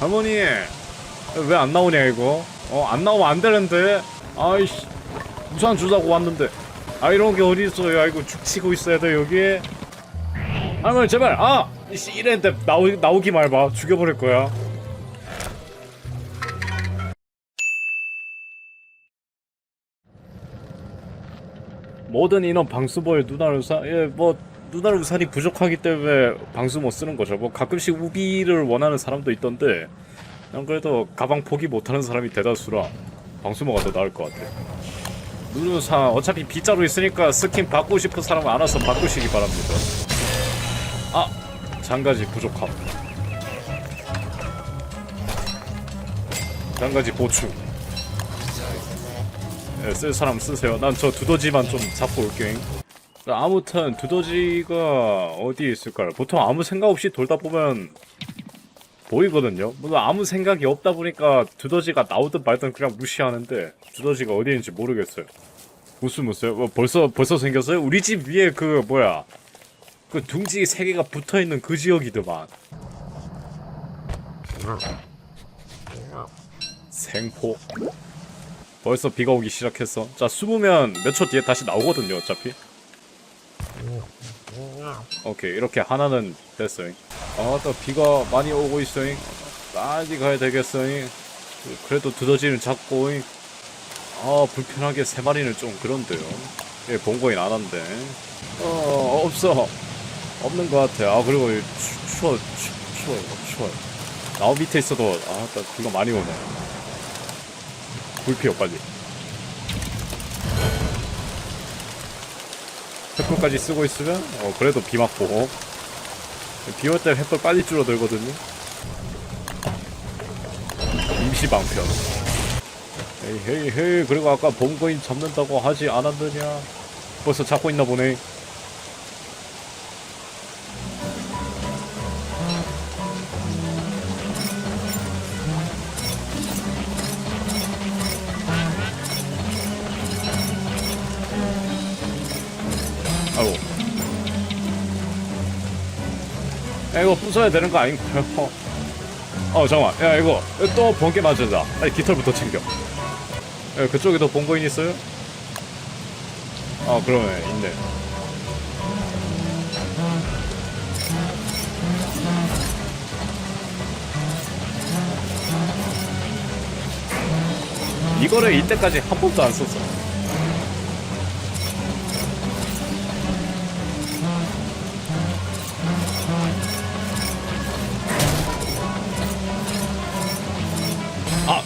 할머니 왜 안 나오냐 이거? 어 안 나오면 안 되는데. 아이씨 우산 주자고 왔는데. 아 이런 게 어디 있어요? 아이고 죽치고 있어야 돼 여기에 할머니 제발 아! 이씨 이랬는데 나오, 나오기 말봐. 죽여버릴 거야. 모든 인원 방수보에 눈알 우산 예뭐 눈알 우산이 부족하기 때문에 방수 못 쓰는 거죠. 뭐 가끔씩 우비를 원하는 사람도 있던데 난 그래도 가방 포기 못하는 사람이 대다수라 방수모가 더 나을 것 같아. 눈 우산 어차피 빗자루 있으니까 스킨 바꾸고 싶은 사람은 알아서 바꾸시기 바랍니다. 아 장가지 부족함. 장가지 보충. 예, 쓸 사람 쓰세요. 난 저 두더지만 좀 잡고 올게. 아무튼 두더지가 어디에 있을까요? 보통 아무 생각 없이 돌다 보면 보이거든요. 물론 아무 생각이 없다 보니까 두더지가 나오든 말든 그냥 무시하는데 두더지가 어디 있는지 모르겠어요. 무슨 무슨 뭐 벌써 벌써 생겼어요? 우리 집 위에 그 뭐야 그 둥지 세 개가 붙어 있는 그 지역이더만. 생포. 벌써 비가 오기 시작했어. 자, 숨으면 몇 초 뒤에 다시 나오거든요, 어차피. 오케이, 이렇게 하나는 됐어요. 아, 또 비가 많이 오고 있어요. 빨리 가야 되겠어요. 그래도 두더지는 잡고, 아, 불편하게 세 마리는 좀 그런데요. 예, 본거인 안 한데. 어, 없어. 없는 것 같아. 아, 그리고 추, 추워, 추, 추워요, 추워요. 나무 밑에 있어도, 아, 나 비가 많이 오네. 불피워 빨리 횃불까지 쓰고 있으면 어 그래도 비 맞고. 비올때 횃불 빨리 줄어들거든요. 임시 방편. 헤이 헤이 헤이 그리고 아까 본거인 잡는다고 하지 않았느냐? 벌써 잡고 있나 보네 부숴야 되는 거 아닌가요? 어 잠깐만. 야 이거 또 번개 맞으자 빨리 깃털부터 챙겨. 야, 그쪽에도 본거인 있어요? 아 그러네. 있네. 이거를 이때까지 한 번도 안 썼어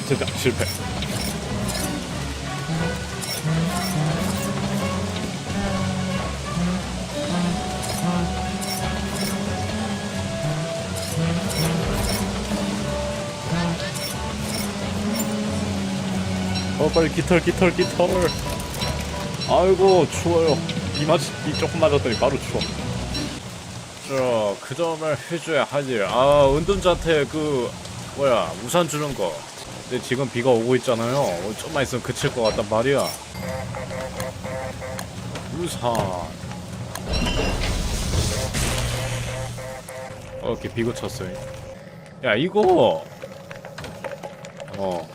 아 됐다. 실패. 어 빨리 깃털 깃털 깃털. 아이고 추워요. 비 맞, 비 조금 맞았더니 바로 추워. 저그 점을 해줘야 하지. 아 은둔자한테 그 뭐야 우산 주는 거 근데 지금 비가 오고 있잖아요. 어, 좀만 있으면 그칠 것 같단 말이야. 우산. 어 이렇게 비 그쳤어요. 야 이거. 어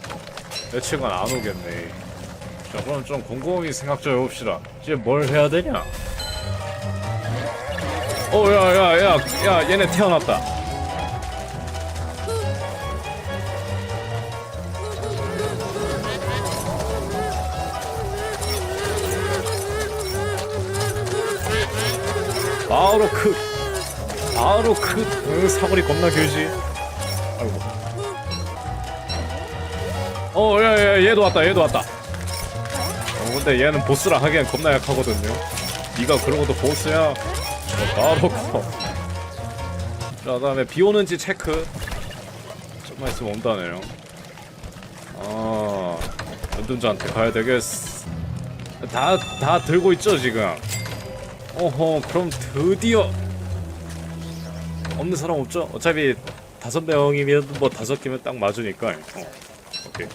며칠간 안 오겠네. 자 그럼 좀 곰곰이 생각 좀 해봅시다. 이제 뭘 해야 되냐? 어 야 야 야 야 얘네 태어났다 바로 그 바로 그 어, 사거리 겁나 길지. 아이고. 어 야야 얘도 왔다 얘도 왔다. 어 근데 얘는 보스라 하기엔 겁나 약하거든요. 니가 그러고도 보스야? 어, 바로 커. 자 다음에 비 오는지 체크. 좀만 있으면 온다네요. 아 연둔자한테 가야 되겠어 다, 다 들고 있죠 지금 어허 그럼 드디어 없는 사람 없죠? 어차피 다섯 명이면 뭐 다섯 개면 딱 맞으니까 어, 오케이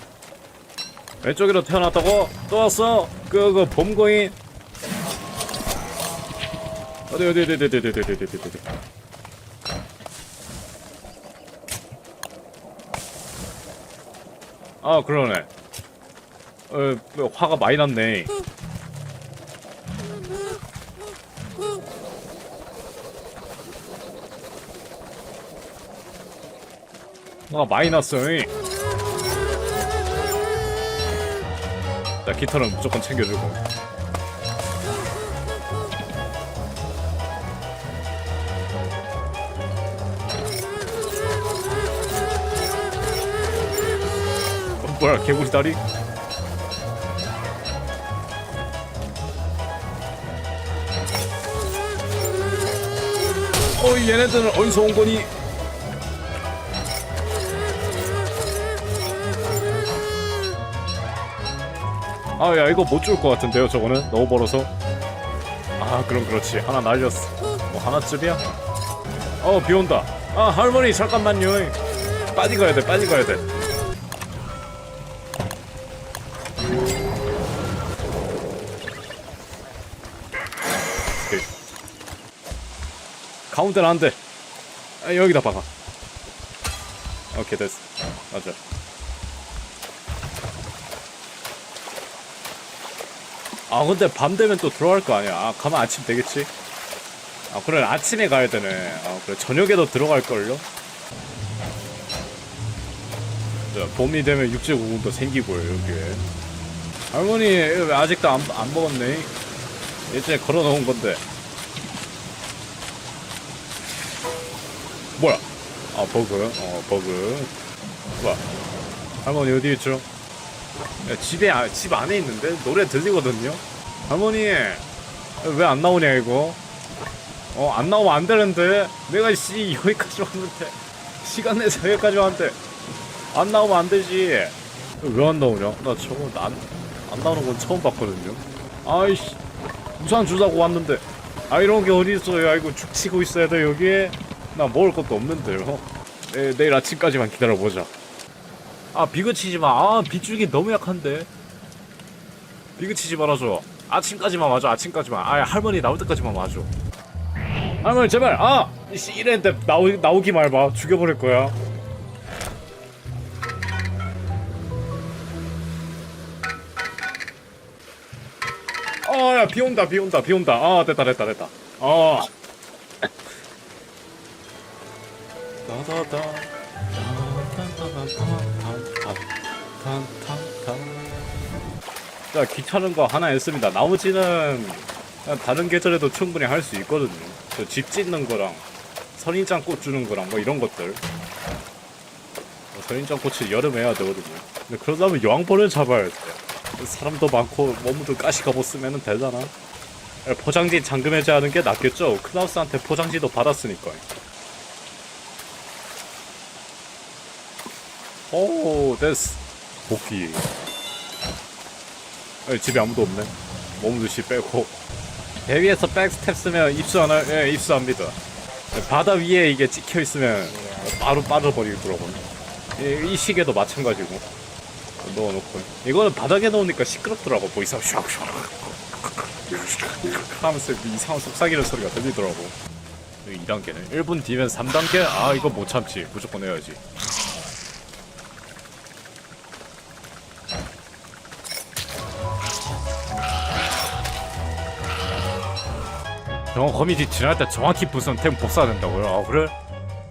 왼쪽으로 태어났다고? 또 왔어? 그, 그 봄거인 어디 어디 어디 어디 어디 어디 어디 어디 어디 아 그러네 어 뭐, 화가 많이 났네 났어 잉. 자 기타는 무조건 챙겨주고 어, 뭐야 개구리 다리? 어 얘네들은 어디서 온 거니? 아 야 이거 못 줄 것 같은데요 저거는? 너무 벌어서? 아 그럼 그렇지. 하나 날렸어. 뭐 하나쯤이야? 어 비온다. 아 할머니 잠깐만요. 빨리 가야 돼 빨리 가야 돼. 오케이. 가운데는 안돼. 아, 여기다 박아. 오케이 됐어. 맞아 아 근데 밤 되면 또 들어갈 거 아니야. 아 가면 아침 되겠지? 아 그래 아침에 가야 되네. 아 그래. 저녁에도 들어갈걸요? 자 봄이 되면 육지구공도 생기고요 여기에. 할머니 왜 아직도 안, 안 먹었네? 예전에 걸어놓은 건데. 뭐야? 아 버그. 어 버그. 뭐야 할머니 어디 있죠? 야, 집에 아, 집 안에 있는데 노래 들리거든요. 할머니 왜 안 나오냐 이거? 어 안 나오면 안 되는데 내가 씨 여기까지 왔는데 시간 내서 여기까지 왔는데 안 나오면 안 되지. 왜 안 나오냐? 나 저거 안, 안 나오는 건 처음 봤거든요. 아이씨 우산 주자고 왔는데 아 이런 게 어디 있어요? 아이고 죽치고 있어야 돼 여기에 나 먹을 것도 없는데요. 내, 내일 아침까지만 기다려 보자. 아 비그 치지 마. 아 빗줄기 너무 약한데. 비그 치지 말아줘. 아침까지만 와줘. 아침까지만. 아 할머니 나올 때까지만 와줘. 할머니 제발. 아 이씨 이랬는데 나오 나오기 말봐. 죽여버릴 거야. 아야 비 온다 비 온다 비 온다. 아 됐다 됐다 됐다. 아. 다다다. 자 귀찮은 거 하나 했습니다. 나머지는 다른 계절에도 충분히 할 수 있거든요. 저 집 짓는 거랑 선인장 꽃 주는 거랑 뭐 이런 것들. 뭐 선인장 꽃이 여름에 해야 되거든요. 근데 그러다면 여왕벌을 잡아야 돼. 사람도 많고 몸도 가시가 못 쓰면 되잖아. 포장지 잠금 해제 하는 게 낫겠죠? 크나우스한테 포장지도 받았으니까 오 됐어 복귀. 에, 집에 아무도 없네. 몸두시 빼고. 배 위에서 백스텝 쓰면 입수 하나 예 입수합니다. 예, 바다 위에 이게 찍혀 있으면 바로 빠져버리더라고요 이, 이 시계도 마찬가지고. 넣어놓고. 이거는 바닥에 넣으니까 시끄럽더라고 뭐 이상 샥샥. 하면서 이상한 속삭이는 소리가 들리더라고. 2단계네 1분 뒤면 3단계? 아 이거 못 참지. 무조건 해야지 병원 거미지 지날 때 정확히 부선 템 복사해야 된다고요? 아 그래?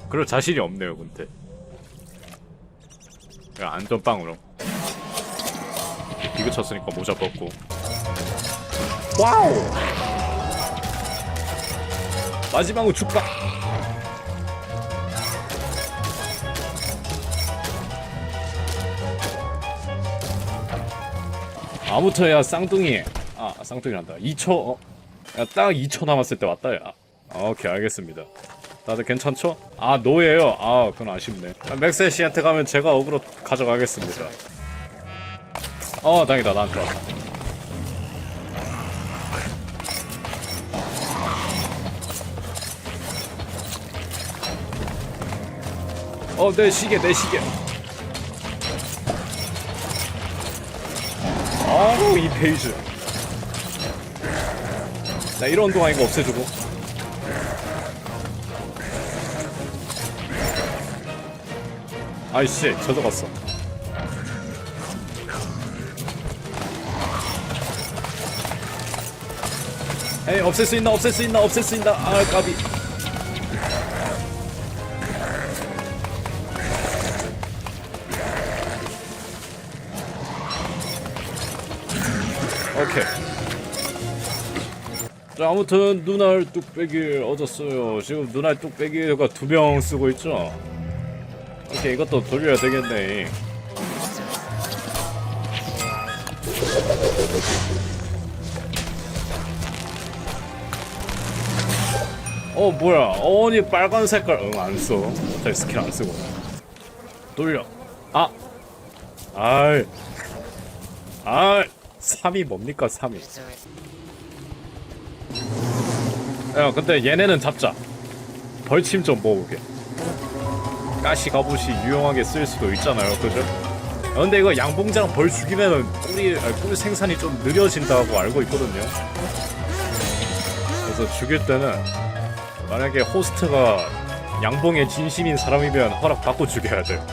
그럴 자신이 없네요 근데. 야 안전빵으로. 비그 쳤으니까 모자 벗고. 와우! 마지막으로 죽박 아무튼 야 쌍둥이. 아 쌍둥이란다. 2초 어? 야, 딱 2초 남았을 때 왔다, 야. 아, 오케이, 알겠습니다. 다들 괜찮죠? 아, 노예요? 아, 그건 아쉽네. 아, 맥세 씨한테 가면 제가 어그로 가져가겠습니다. 어, 다행이다, 나한테 왔다. 어, 내 시계, 내 시계. 아우, 이 페이지. 나 이런 동안 이거 없애주고. 아이씨 젖어갔어. 에이 없앨 수 있나 없앨 수 있나 없앨 수 있나. 아 까비. 오케이. 자 아무튼 눈알 뚝배기를 얻었어요. 지금 눈알 뚝배기가 두 명 쓰고 있죠? 오케이 이것도 돌려야 되겠네. 어 뭐야? 어니 빨간 색깔. 응 안써. 어차피 스킬 안 쓰고. 돌려. 아! 아이. 아이. 3이 뭡니까 3이 야 근데 얘네는 잡자. 벌침 좀 모으게. 가시 갑옷이 유용하게 쓸 수도 있잖아요 그죠? 아, 근데 이거 양봉장 벌 죽이면은 꿀이 아니, 꿀 생산이 좀 느려진다고 알고 있거든요. 그래서 죽일 때는 만약에 호스트가 양봉에 진심인 사람이면 허락 받고 죽여야 돼.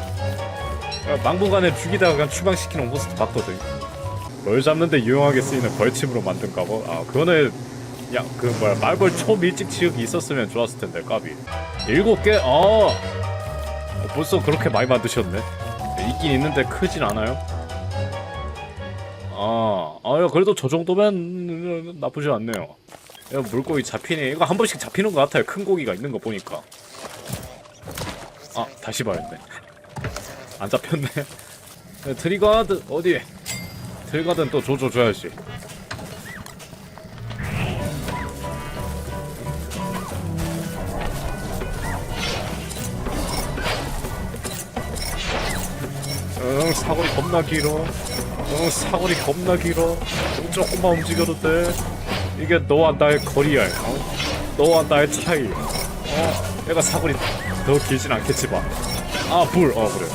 그러니까 망보간에 죽이다가 그냥 추방시키는 호스트 봤거든. 벌 잡는데 유용하게 쓰이는 벌침으로 만든 갑옷 아 그거는 야, 그 뭐야 말벌 초밀집 지역이 있었으면 좋았을 텐데 까비. 일곱 개? 아! 어, 벌써 그렇게 많이 만드셨네. 있긴 있는데 크진 않아요? 아, 아유 그래도 저 정도면 나쁘지 않네요. 야 물고기 잡히네. 이거 한 번씩 잡히는 것 같아요 큰 고기가 있는 거 보니까. 아 다시 봐야겠네. 안 잡혔네. 네, 트리가드 어디? 트리가드는 또 조져 줘야지 응 사거리 겁나 길어. 응 사거리 겁나 길어. 좀 조금만 움직여도 돼. 이게 너와 나의 거리야. 어? 너와 나의 차이. 어? 내가 사거리 더 길진 않겠지만. 아불어 그래.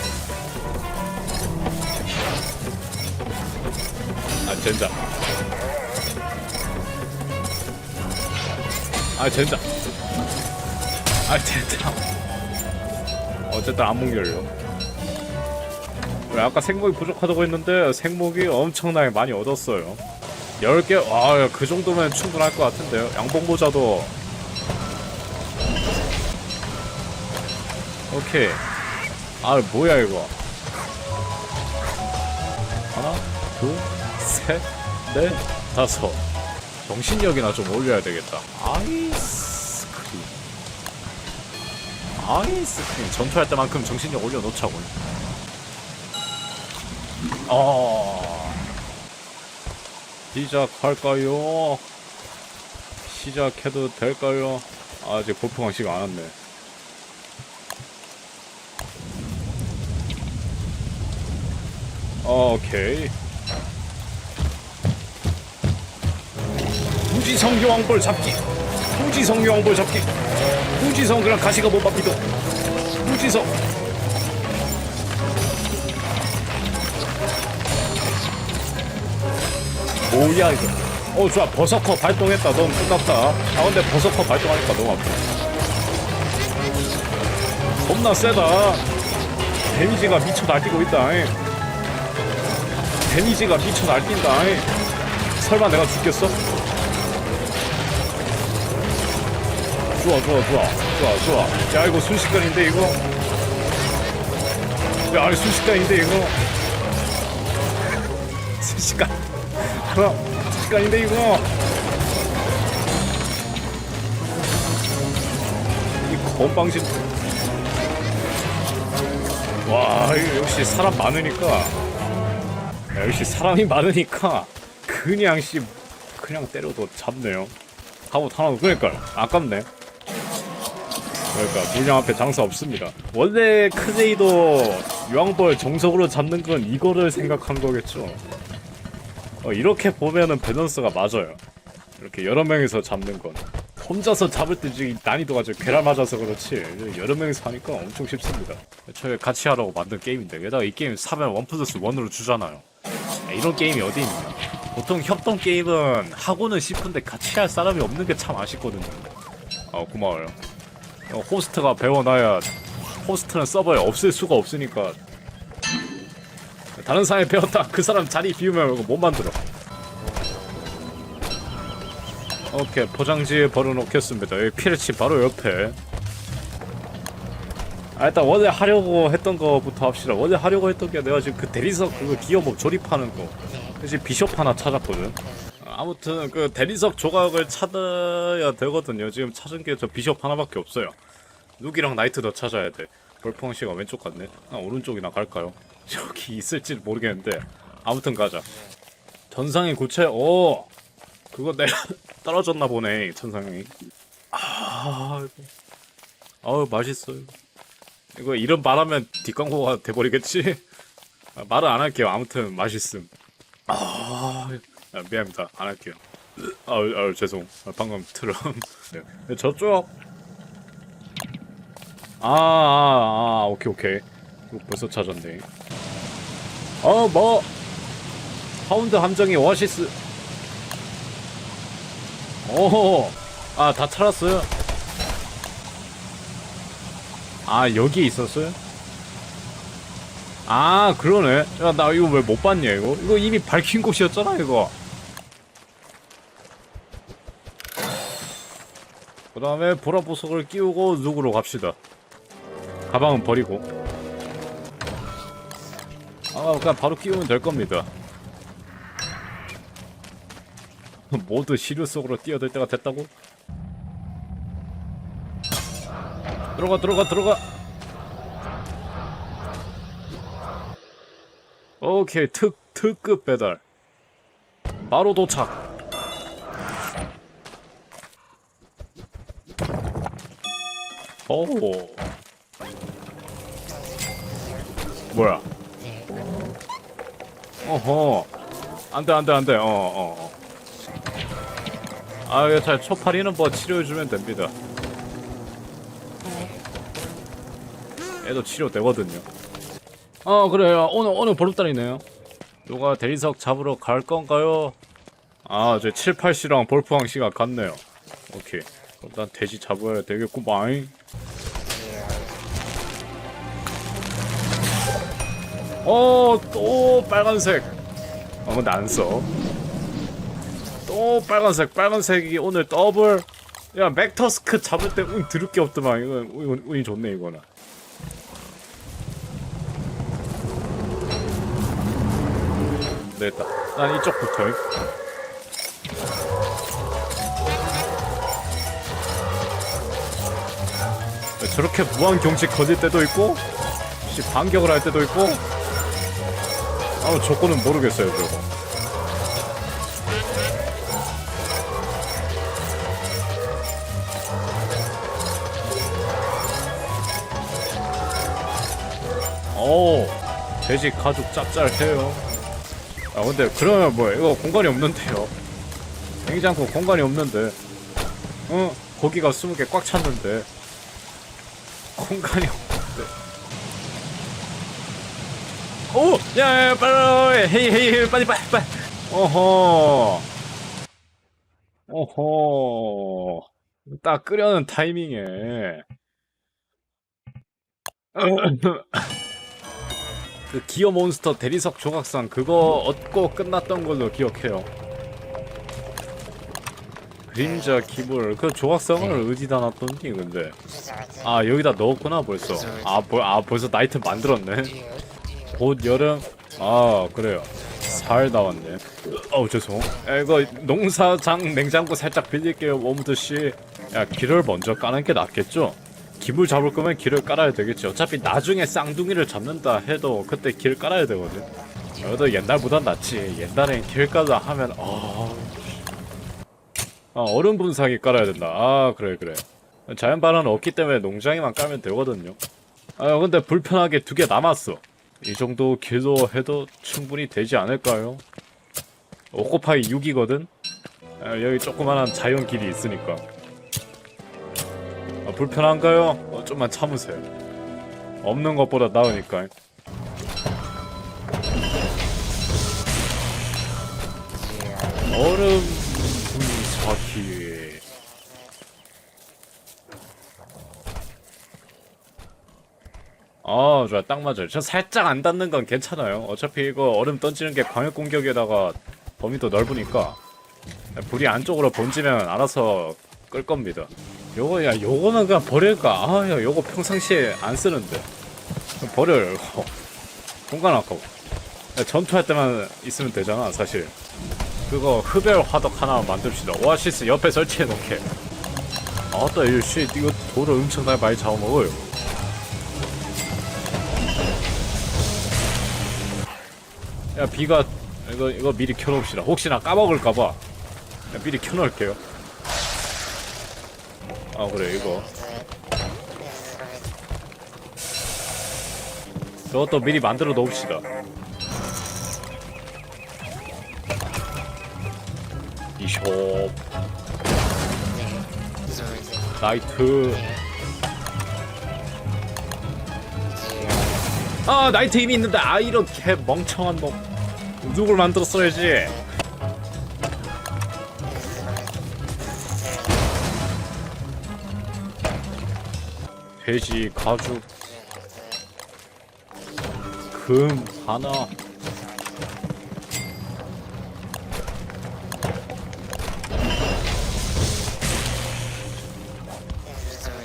아 젠장. 아 젠장. 아 젠장. 어쨌든 안문 열려 왜 아까 생목이 부족하다고 했는데 생목이 엄청나게 많이 얻었어요 10개? 와, 그 정도면 충분할 것 같은데요. 양봉모자도. 오케이. 아, 뭐야, 이거. 하나, 둘, 셋, 넷, 다섯. 정신력이나 좀 올려야 되겠다. 아이스크림. 아이스크림. 전투할 때만큼 정신력 올려놓자고. 어. 시작할까요? 시작해도 될까요? 아직 보통 시간 안 왔네. 오케이. 후지성 여왕벌 잡기. 후지성 여왕벌 잡기. 후지성 그냥 가시가 못 받기도. 후지성. 뭐야 이거. 어 좋아. 버서커 발동했다. 너무 끝났다. 아 근데 버서커 발동하니까 너무 아파 겁나 세다. 데미지가 미쳐 날뛰고 있다. 잉. 데미지가 미쳐 날뛴다. 잉. 설마 내가 죽겠어? 좋아 좋아 좋아. 좋아 좋아. 야 이거 순식간인데 이거? 야 아니 순식간인데 이거? 순식간 뭐야 시간인데 이거 이 건방진 와 이거 역시 사람 많으니까. 야, 역시 사람이 많으니까 그냥 씨 그냥 때려도 잡네요. 갑옷 하나도 그러니까 아깝네. 그러니까 물량 앞에 장사 없습니다. 원래 크제이도 유황벌 정석으로 잡는 건 이거를 생각한 거겠죠 어, 이렇게 보면은 밸런스가 맞아요. 이렇게 여러 명이서 잡는 건. 혼자서 잡을 때 지금 난이도가 좀 괴랄 맞아서 그렇지 여러 명이서 하니까 엄청 쉽습니다. 저희 같이 하라고 만든 게임인데 게다가 이 게임 사면 원 플러스 원으로 주잖아요. 야, 이런 게임이 어디 있냐? 보통 협동 게임은 하고는 싶은데 같이 할 사람이 없는 게 참 아쉽거든요. 어 고마워요. 어, 호스트가 배워놔야 호스트는 서버에 없을 수가 없으니까 다른 사람이 배웠다. 그 사람 자리 비우면 못 만들어. 오케이 포장지에 벌어놓겠습니다. 여기 피르치 바로 옆에. 아 일단 원래 하려고 했던 거부터 합시다. 원래 하려고 했던 게 내가 지금 그 대리석 그거 기어목 조립하는 거. 그래서 비숍 하나 찾았거든. 아무튼 그 대리석 조각을 찾아야 되거든요. 지금 찾은 게 저 비숍 하나밖에 없어요. 룩이랑 나이트 더 찾아야 돼. 벌펑 씨가 왼쪽 갔네. 아 오른쪽이나 갈까요 저기 있을지 모르겠는데. 아무튼 가자. 전상의 구체 오! 그거 내가 떨어졌나 보네 천상이. 아 아우 맛있어요. 이거 이름 말하면 뒷광고가 돼버리겠지? 아, 말은 안 할게요. 아무튼 맛있음. 아 아, 미안합니다. 안 할게요. 아우 아우 죄송. 아, 방금 트럼 네. 저쪽. 아, 아, 아, 오케이, 오케이. 벌써 찾았네. 어, 뭐, 파운드 함정이 오아시스. 오, 아, 다 찾았어요? 아, 여기 있었어요? 아, 그러네. 야, 나 이거 왜 못 봤냐, 이거? 이거 이미 밝힌 곳이었잖아, 이거. 그 다음에 보라보석을 끼우고 룩으로 갑시다. 가방은 버리고. 아, 그냥 바로 끼우면 될 겁니다. 모두 시류 속으로 뛰어들 때가 됐다고? 들어가, 들어가, 들어가! 오케이, 특, 특급 배달. 바로 도착. 오. 뭐야? 어허. 안 돼, 안 돼, 안 돼. 어, 어, 어. 아, 이거 잘 초파리는 뭐 치료해주면 됩니다. 애도 치료되거든요. 어, 그래요. 오늘, 오늘 보름달이네요. 누가 대리석 잡으러 갈 건가요? 아, 저 7, 8씨랑 볼프왕 씨가 갔네요. 오케이. 일단 돼지 잡아야 되겠구만. 어, 또 빨간색. 어, 근데 안 써. 또 빨간색, 빨간색이 오늘 더블. 야, 맥터스크 잡을 때운 드릴 게 없더만. 이거 운, 운이 좋네, 이거는. 됐다. 난 이쪽부터. 저렇게 무한 경치 거질 때도 있고, 반격을 할 때도 있고, 아, 조건은 모르겠어요, 저거. 오, 돼지 가죽 짭짤해요. 아, 근데 그러면 뭐야? 이거 공간이 없는데요. 냉장고 공간이 없는데. 어, 고기가 20개 꽉 찼는데. 공간이 없는데. 오! 야, 야, 빨리, 헤이, 헤이, 헤이, 빨리, 빨리, 빨리. 어허. 어허. 딱 끄려는 타이밍에. 그 기어 몬스터 대리석 조각상 그거 얻고 끝났던 걸로 기억해요. 그림자 기물 그 조각상을 어디다 놨던지 근데 아 여기다 넣었구나 벌써 아, 벌, 아 벌써 나이트 만들었네 곧 여름? 아 그래요. 살 나왔네. 어우 죄송. 야, 이거 농사장 냉장고 살짝 빌릴게요 워무드씨. 야 길을 먼저 까는 게 낫겠죠? 기물 잡을 거면 길을 깔아야 되겠지. 어차피 나중에 쌍둥이를 잡는다 해도 그때 길 깔아야 되거든. 그래도 옛날보단 낫지. 옛날엔 길 깔라 하면 어... 아 얼음 분사기 깔아야 된다. 아 그래 그래. 자연 발화는 없기 때문에 농장에만 깔면 되거든요. 아 근데 불편하게 두 개 남았어 이 정도 길로 해도 충분히 되지 않을까요? 5 곱하기 6이거든? 아, 여기 조그만한 자연 길이 있으니까 아, 불편한가요? 어, 좀만 참으세요 없는 것보다 나으니까 얼음 분사기 아 좋아 딱 맞아요 저 살짝 안 닿는 건 괜찮아요 어차피 이거 얼음 던지는 게 광역 공격에다가 범위도 넓으니까 불이 안쪽으로 번지면 알아서 끌 겁니다. 요거 야 요거는 그냥 버릴까? 아야 요거 평상시에 안 쓰는데 버려요. 이거. 공간 아까워. 야, 전투할 때만 있으면 되잖아 사실. 그거 흡열 화덕 하나 만듭시다. 오아시스 옆에 설치해 놓게. 아따 이씨 이거 돌을 엄청나게 많이 잡아먹어요. 야 비가 이거 이거 미리 켜놓읍시다. 혹시나 까먹을까봐 야, 미리 켜놓을게요. 아 그래 이거 저것도 미리 만들어 놓읍시다. 이숍 나이트 아 나이트 이미 있는데 아개 멍청한 놈 누굴 만들었어야지 돼지 가죽 금 하나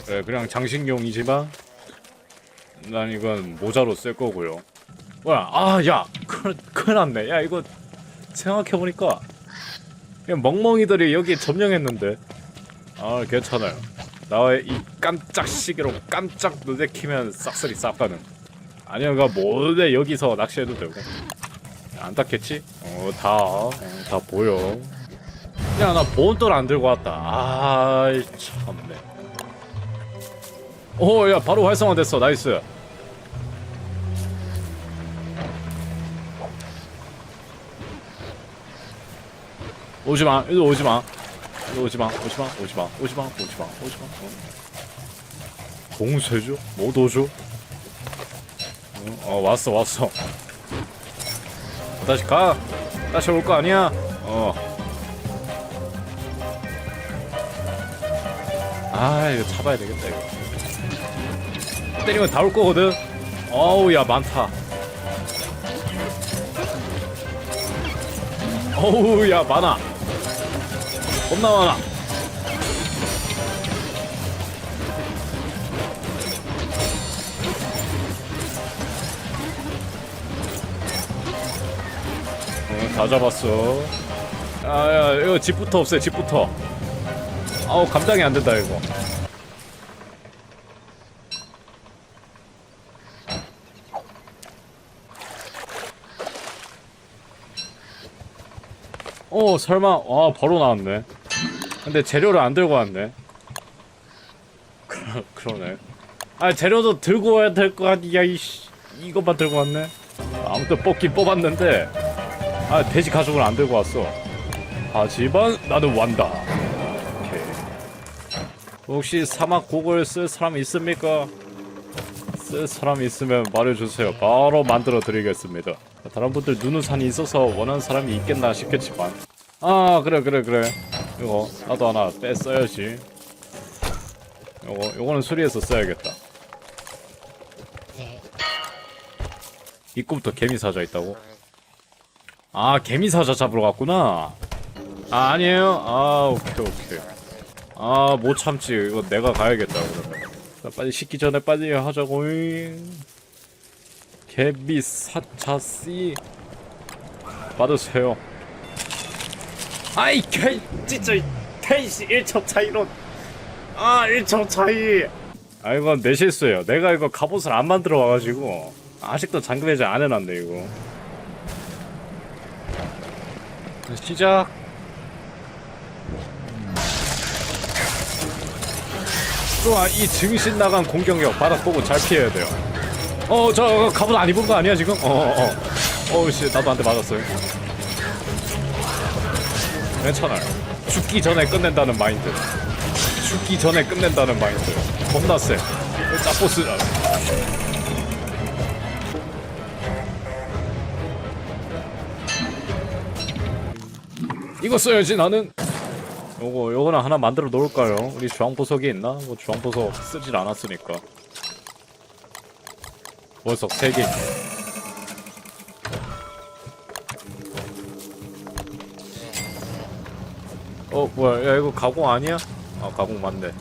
네, 그냥 장식용이지만 난 이건 모자로 쓸 거고요. 뭐야? 아, 야, 큰일, 났네. 야, 이거 생각해 보니까 그냥 멍멍이들이 여기 점령했는데. 아, 괜찮아요. 나의 이 깜짝 시계로 깜짝 눈에 키면 싹쓸이 싹가는. 아니야, 그 모두 여기서 낚시해도 되고. 안 닦겠지? 어, 다, 어, 다 보여. 야, 나 보온돌 안 들고 왔다. 아, 참네. 오, 야, 바로 활성화됐어. 나이스. 오지 마. 이리 오지 마. 이리 오지 마. 오지 마. 오지 마. 오지 마. 오지 마. 오지 마. 공세죠? 못 오죠? 어, 어, 왔어, 왔어. 다시 가. 다시 올 거 아니야? 어. 아, 이거 잡아야 되겠다, 이거. 때리면 다 올 거거든. 어우 야 많다. 어우 야 많아. 겁나 많아. 어, 다 잡았어. 아야 이거 집부터 없애 집부터. 아우 감당이 안 된다 이거. 어 설마 와 바로 나왔네 근데 재료를 안 들고 왔네. 그러, 그러네. 아 재료도 들고 와야 될 거 아니야 이씨. 이것만 들고 왔네. 아무튼 뽑긴 뽑았는데. 아 돼지 가죽을 안 들고 왔어. 하지만 나는 완다. 혹시 사막 곡을 쓸 사람 있습니까? 쓸 사람 있으면 말해주세요. 바로 만들어 드리겠습니다. 다른 분들 눈우산이 있어서 원하는 사람이 있겠나 싶겠지만. 아 그래 그래 그래 이거 나도 하나 뺐어야지. 요거 요거는 수리해서 써야겠다. 입구부터 개미 사자 있다고? 아 개미 사자 잡으러 갔구나. 아 아니에요? 아 오케이 오케이. 아 못 참지. 이거 내가 가야겠다 그러면. 자, 빨리 식기 전에 빨리 하자고. 개미 사차씨 받으세요 아이 개 진짜 텐시 1초 차이로 아 1초 차이 아 이건 내 실수예요 내가 이거 갑옷을 안 만들어 와가지고 아직도 잠금 해제 안 해놨네 이거 시작 또한 이 증신 나간 공격력 바닥 보고 잘 피해야 돼요 어, 저 갑옷 안 입은 거 아니야 지금? 어, 어, 어. 어우 씨, 나도 한대 맞았어요. 괜찮아요. 죽기 전에 끝낸다는 마인드. 죽기 전에 끝낸다는 마인드. 겁나 세. 짭보스라. 이거 써야지 나는. 요거 요거는 하나 만들어 놓을까요? 우리 주황 보석이 있나? 뭐 주황 보석 쓰질 않았으니까. 보석 3개 어 뭐야 야 이거 가공 아니야? 아 가공 맞네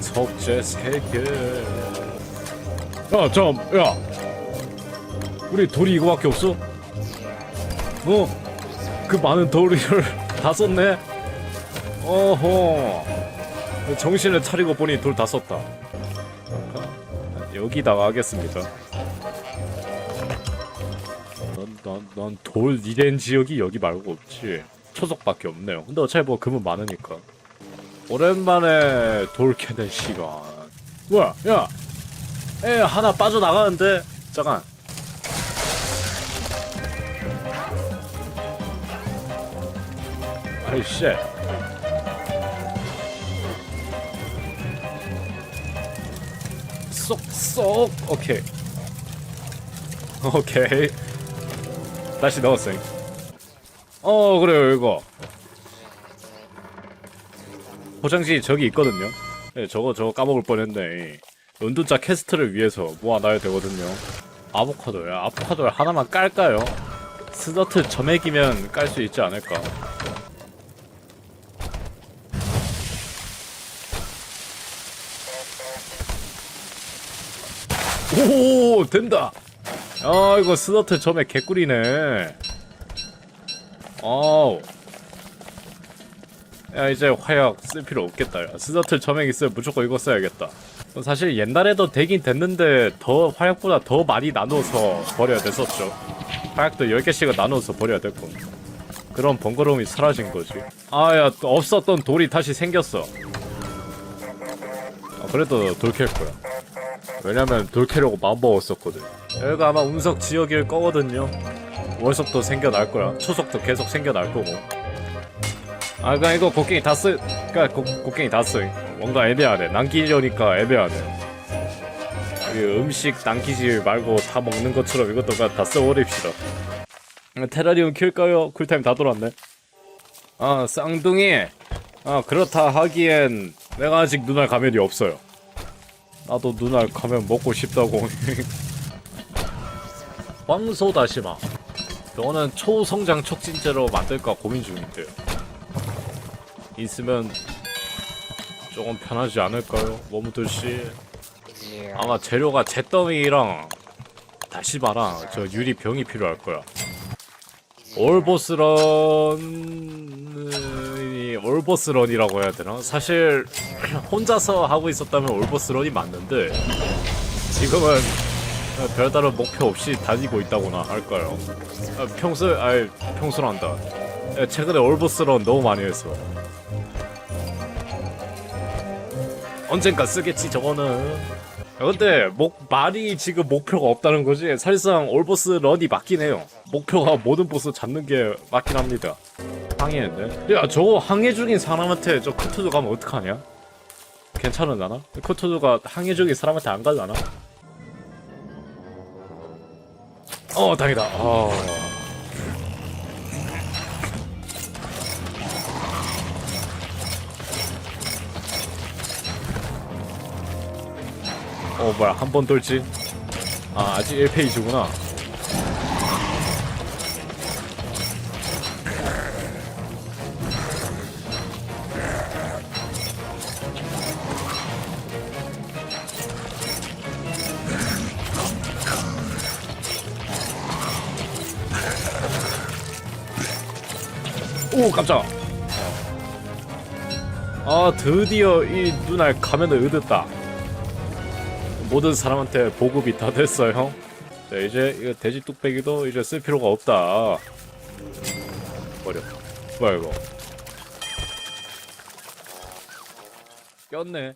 석재 세개 야잠 야 우리 돌이 이거밖에 없어? 어? 그 많은 돌을 다 썼네? 어허 정신을 차리고 보니 돌 다 썼다 여기다가 하겠습니다 난돌 이랜 지역이 여기 말고 없지. 초석밖에 없네요. 근데 어차피 뭐 금은 많으니까. 오랜만에 돌 캐는 시간. 뭐야 야! 에 하나 빠져나가는데? 잠깐. 아이 씨. 쏙 쏙. 오케이. 오케이 다시 넣었어요. 어 그래요 이거. 포장지 저기 있거든요. 네, 저거 저거 까먹을 뻔했네. 은둔자 캐스트를 위해서 모아놔야 되거든요. 아보카도야. 아보카도를 하나만 깔까요? 스너트 점액이면 깔 수 있지 않을까? 오 된다 아 이거 스너트 점액 개꿀이네. 아우. 야 이제 화약 쓸 필요 없겠다 야. 스너트 점액 있으면 무조건 이거 써야겠다. 사실 옛날에도 되긴 됐는데 더 화약보다 더 많이 나눠서 버려야 됐었죠. 화약도 10개씩은 나눠서 버려야 됐고. 그런 번거로움이 사라진 거지. 아야 없었던 돌이 다시 생겼어. 아, 그래도 돌 캘 거야. 왜냐면 돌 캐려고 마음먹었었거든 여기가 아마 운석 지역일 거거든요. 월석도 생겨날 거야. 초석도 계속 생겨날 거고. 아 그냥 이거 곡괭이 다 쓰.. 그니까 곡괭이 다 쓰. 뭔가 애매하네. 남기려니까 애매하네. 그 음식 남기지 말고 다 먹는 것처럼 이것도 그냥 다 써버립시다. 테라리움 킬까요? 쿨타임 다 돌았네. 아 쌍둥이. 아 그렇다 하기엔 내가 아직 눈알 가면이 없어요. 나도 눈알 가면 먹고 싶다고 황소 다시마 저거는 초성장 촉진제로 만들까 고민 중인데요 있으면 조금 편하지 않을까요? 머무들씨 아마 재료가 잿더미랑 다시마랑 저 유리 병이 필요할 거야 올보스런이 올보스런이라고 해야 되나? 사실 혼자서 하고 있었다면 올보스런이 맞는데 지금은 별다른 목표 없이 다니고 있다고나 할까요? 아, 평소 아이 평소란다. 야, 최근에 올보스런 너무 많이 했어. 언젠가 쓰겠지 저거는. 야, 근데 목 말이 지금 목표가 없다는 거지. 사실상 올보스 런이 맞긴 해요. 목표가 모든 보스 잡는 게 맞긴 합니다. 항해인데? 야 저거 항해 중인 사람한테 저 커트도 가면 어떡하냐? 괜찮으려나? 커트도가 항해 중인 사람한테 안 가려나? 어 다행이다. 어. 어 뭐야 한 번 돌지? 아 아직 1페이지구나 깜짝. 아 드디어 이 눈알 가면을 얻었다. 모든 사람한테 보급이 다 됐어요 자 이제 이거 돼지 뚝배기도 이제 쓸 필요가 없다. 버려. 뭐야 이거? 꼈네